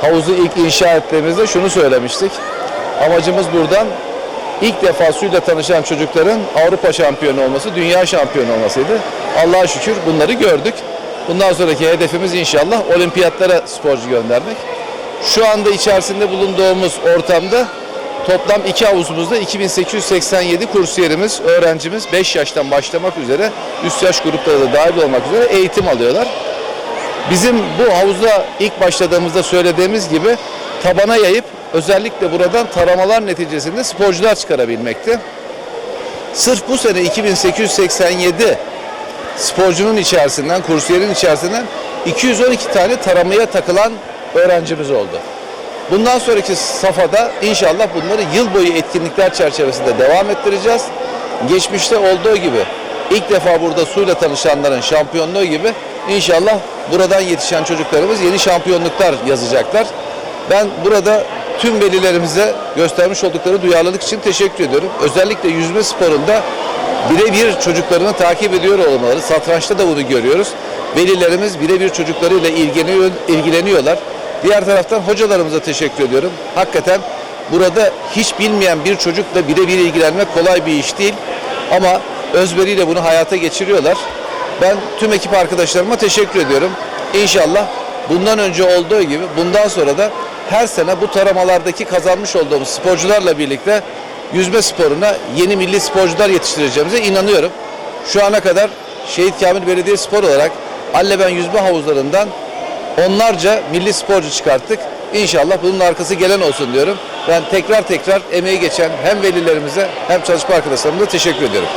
havuzu ilk inşa ettiğimizde şunu söylemiştik. Amacımız buradan ilk defa suyla tanışan çocukların Avrupa şampiyonu olması, dünya şampiyonu olmasıydı. Allah'a şükür bunları gördük. Bundan sonraki hedefimiz inşallah olimpiyatlara sporcu göndermek. Şu anda içerisinde bulunduğumuz ortamda toplam iki havuzumuzda 2887 kursiyerimiz, öğrencimiz 5 yaştan başlamak üzere üst yaş grupları da dahil olmak üzere eğitim alıyorlar. Bizim bu havuza ilk başladığımızda söylediğimiz gibi tabana yayıp özellikle buradan taramalar neticesinde sporcular çıkarabilmekti. Sırf bu sene 2887 sporcunun içerisinden, kursiyerin içerisinden 212 tane taramaya takılan öğrencimiz oldu. Bundan sonraki safhada inşallah bunları yıl boyu etkinlikler çerçevesinde devam ettireceğiz. Geçmişte olduğu gibi ilk defa burada suyla tanışanların şampiyonluğu gibi inşallah buradan yetişen çocuklarımız yeni şampiyonluklar yazacaklar. Ben burada tüm velilerimize göstermiş oldukları duyarlılık için teşekkür ediyorum. Özellikle yüzme sporunda birebir çocuklarını takip ediyor olmaları. Satrançta da bunu görüyoruz. Velilerimiz birebir çocuklarıyla ilgileniyor, ilgileniyorlar. Diğer taraftan hocalarımıza teşekkür ediyorum. Hakikaten burada hiç bilmeyen bir çocukla birebir ilgilenmek kolay bir iş değil. Ama özveriyle bunu hayata geçiriyorlar. Ben tüm ekip arkadaşlarıma teşekkür ediyorum. İnşallah bundan önce olduğu gibi bundan sonra da her sene bu taramalardaki kazanmış olduğumuz sporcularla birlikte yüzme sporuna yeni milli sporcular yetiştireceğimize inanıyorum. Şu ana kadar Şehit Kamil Belediye Spor olarak Alleben yüzme havuzlarından onlarca milli sporcu çıkarttık. İnşallah bunun arkası gelen olsun diyorum. Ben tekrar tekrar emeği geçen hem velilerimize hem çalışma arkadaşlarımıza teşekkür ediyorum.